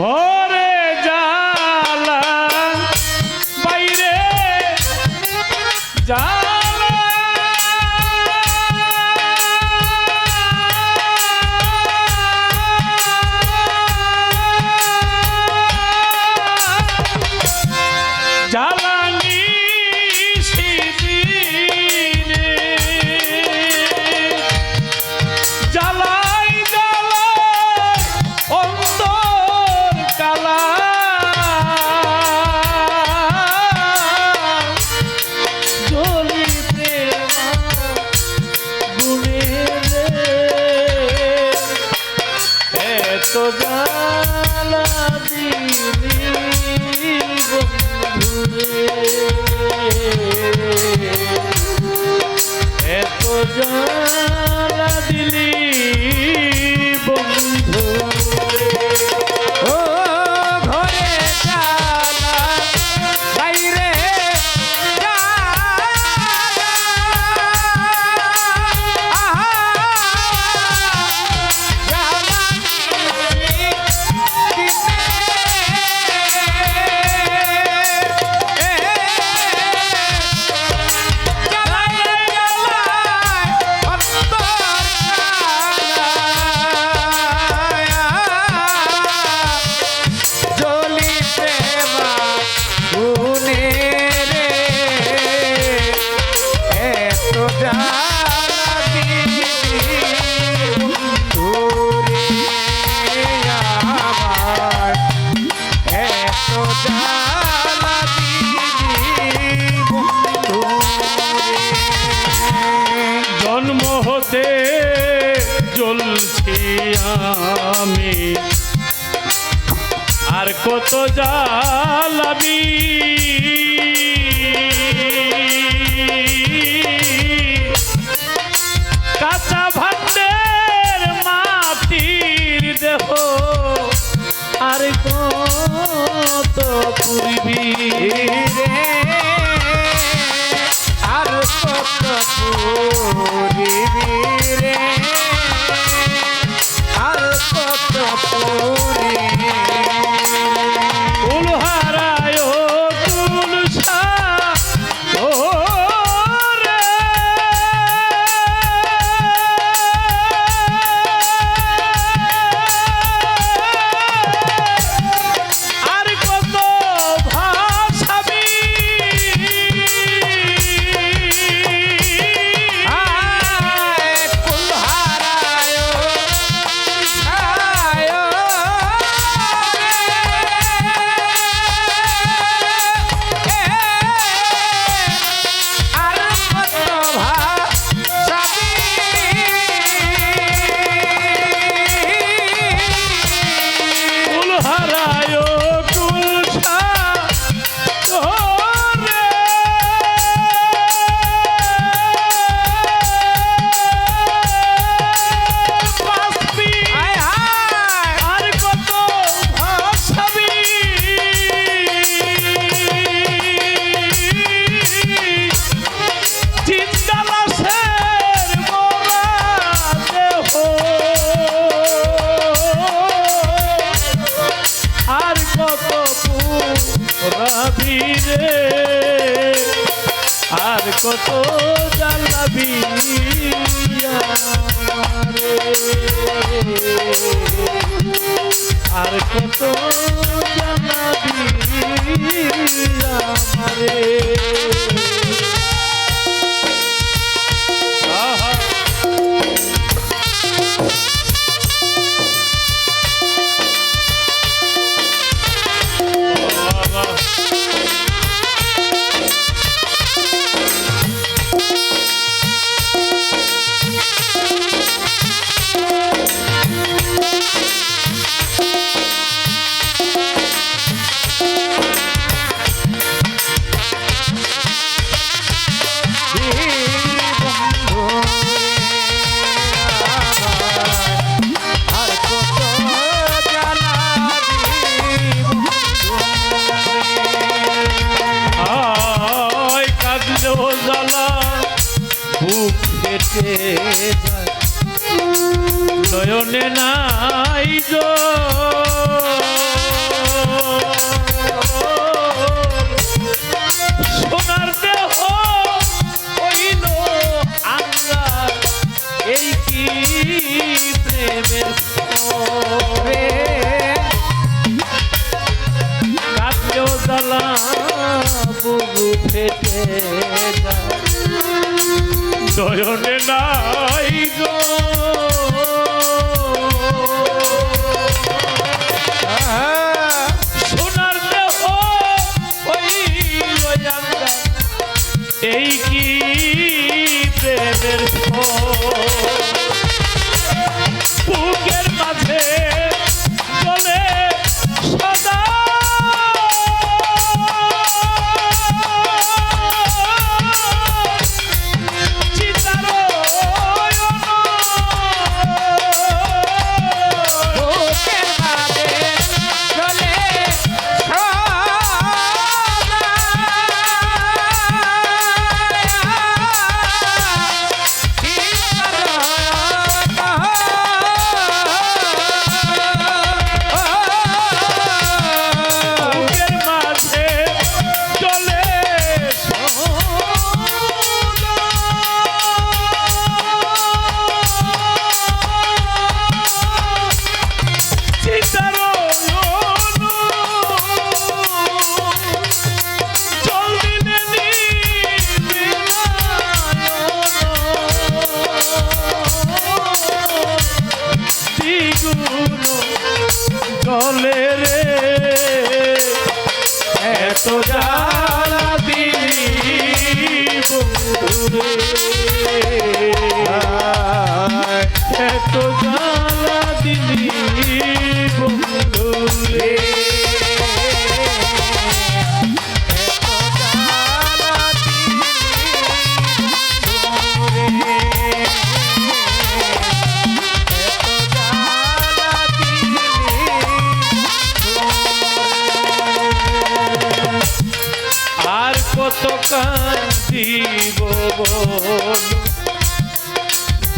ঘরে জালা বাইরে যা তো জালা দিলি বন্ধুরে। এত জালা কত জালাবি কাঁচা ভাতের মাটির দেহ আর কত পুরবি তো জ্বালাবি আর কত জনে নাই গো।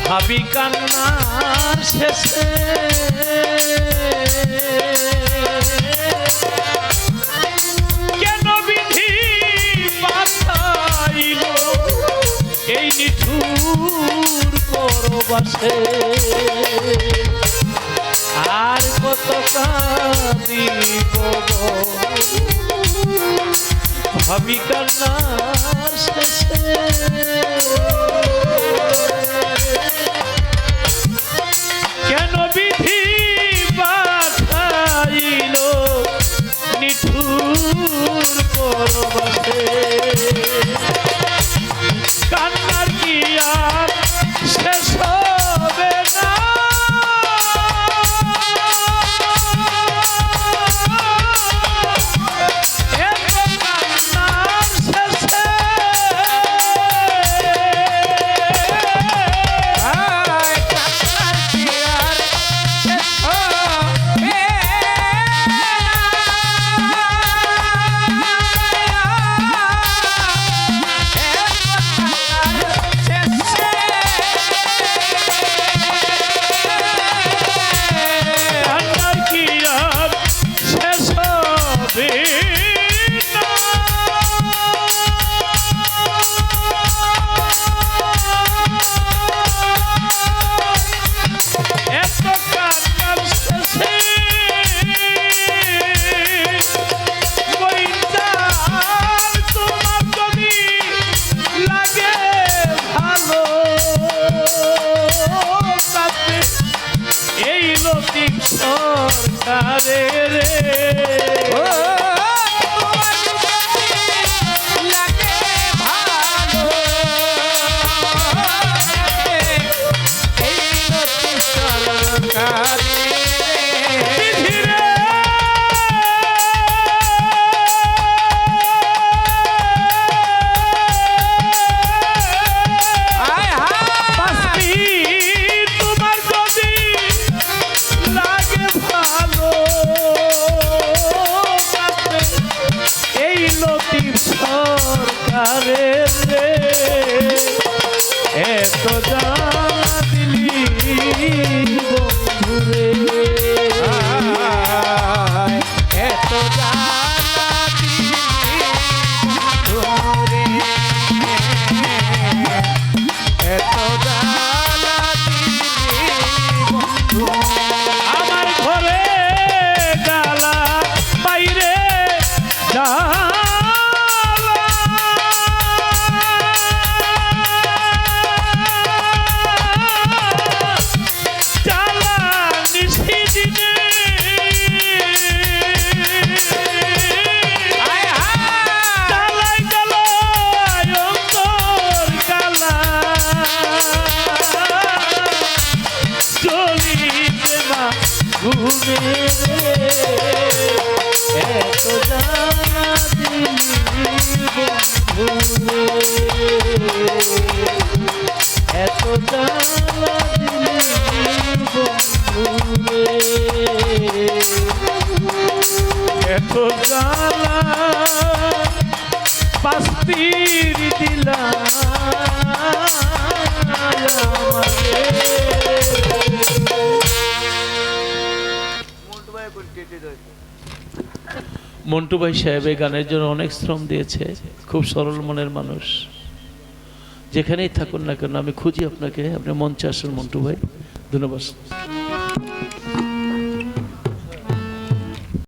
ভাবি কান্নার শেষে। কেন বিধি পাঠাইল এই নিঠুর পরবাসে? আর কত কাঁদিব আমি কান্নার শেষে। মন্টু ভাই সাহেব এই গানের জন্য অনেক শ্রম দিয়েছে, খুব সরল মনের মানুষ। যেখানেই থাকুন না কেন, আমি খুঁজি আপনাকে, আপনি মঞ্চে আসুন মন্টু ভাই। ধন্যবাদ।